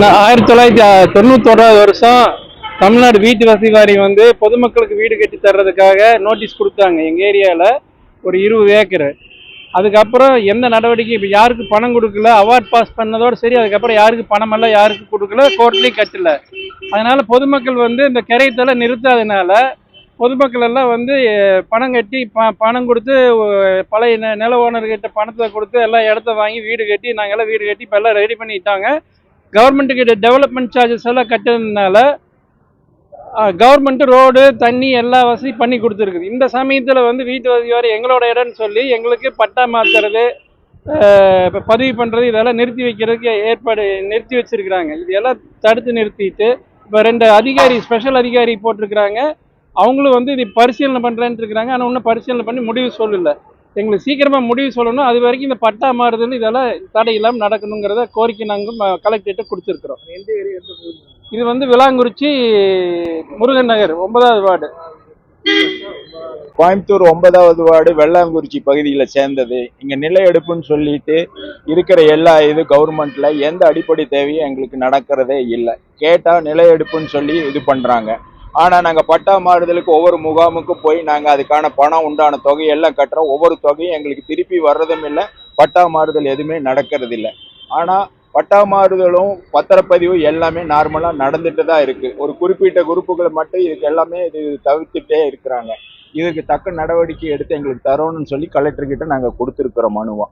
நான் ஆயிரத்தி தொள்ளாயிரத்தி தொண்ணூத்தோராவது வருஷம் தமிழ்நாடு வீட்டு வசதி வாரியம் வந்து பொதுமக்களுக்கு வீடு கட்டி தர்றதுக்காக நோட்டீஸ் கொடுத்தாங்க. எங்கள் ஏரியாவில் ஒரு இருபது ஏக்கர். அதுக்கப்புறம் எந்த நடவடிக்கை இப்போ யாருக்கு பணம் கொடுக்கல அவார்ட் பாஸ் பண்ணதோட சரி அதுக்கப்புறம் யாருக்கு பணம் எல்லாம் யாருக்கு கொடுக்கல கோர்ட்லேயும் கட்டல. அதனால் பொதுமக்கள் வந்து இந்த கரையத்தெல்லாம் நிறுத்தாதனால பொதுமக்கள் எல்லாம் வந்து பணம் கட்டி ப பணம் கொடுத்து பழைய நில ஓனர்கிட்ட பணத்தை கொடுத்து எல்லாம் இடத்த வாங்கி வீடு கட்டி நாங்கெல்லாம் வீடு கட்டி இப்போ எல்லாம் ரெடி பண்ணிட்டாங்க. கவர்மெண்ட்டுக்கு டெவலப்மெண்ட் சார்ஜஸ் எல்லாம் கட்டுறதுனால கவர்மெண்ட்டு ரோடு தண்ணி எல்லா வசதி பண்ணி கொடுத்துருக்குது. இந்த சமயத்தில் வந்து வீட்டு வசதி வர எங்களோட இடம்னு சொல்லி எங்களுக்கு பட்டா மாற்றுறது இப்போ பதிவு பண்ணுறது இதெல்லாம் நிறுத்தி வைக்கிறதுக்கு ஏற்பாடு நிறுத்தி வச்சிருக்கிறாங்க. இதெல்லாம் தடுத்து நிறுத்திட்டு இப்போ ரெண்டு அதிகாரி ஸ்பெஷல் அதிகாரி போட்டிருக்கிறாங்க. அவங்களும் வந்து இது பரிசீலனை பண்ணுறேன்ட்டு இருக்கிறாங்க. ஆனால் இன்னும் பரிசீலனை பண்ணி முடிவு சொல்லலை. எங்களுக்கு சீக்கிரமாக முடிவு சொல்லணும். அது வரைக்கும் இந்த பட்டா மாறுதல் இதெல்லாம் தடை இல்லாமல் நடக்கணுங்கிறத கோரிக்கை நாங்கள் கலெக்டர்கிட்ட கொடுத்துருக்குறோம். எந்த இது வந்து விளாங்குறிச்சி முருகன் நகர் ஒன்பதாவது வார்டு. கோயம்புத்தூர் ஒன்பதாவது வார்டு வெள்ளாங்குறிச்சி பகுதியில் சேர்ந்தது. இங்கே நில எடுப்புன்னு சொல்லிட்டு இருக்கிற எல்லா இது கவர்மெண்ட்ல எந்த அடிப்படை தேவையும் எங்களுக்கு நடக்கிறதே இல்லை. கேட்டால் நில எடுப்புன்னு சொல்லி இது பண்ணுறாங்க ஆனால் நாங்கள் பட்டா மாறுதலுக்கு ஒவ்வொரு முகாமுக்கும் போய் நாங்கள் அதுக்கான பணம் உண்டான தொகையெல்லாம் கட்டுறோம். ஒவ்வொரு தொகையும் எங்களுக்கு திருப்பி வர்றதும் இல்லை. பட்டா மாறுதல் எதுவுமே நடக்கிறது இல்லை ஆனால் பட்டா மாறுதலும் பத்திரப்பதிவு எல்லாமே நார்மலாக நடந்துட்டு தான் இருக்குது ஒரு குறிப்பிட்ட குரூப்புகளை மட்டும் இதுக்கு எல்லாமே இது தவிர்த்துட்டே இருக்கிறாங்க. இதுக்கு தக்க நடவடிக்கை எடுத்து எங்களுக்கு தரணும்னு சொல்லி கலெக்டர்கிட்ட நாங்கள் கொடுத்துருக்குறோம் மனுவா.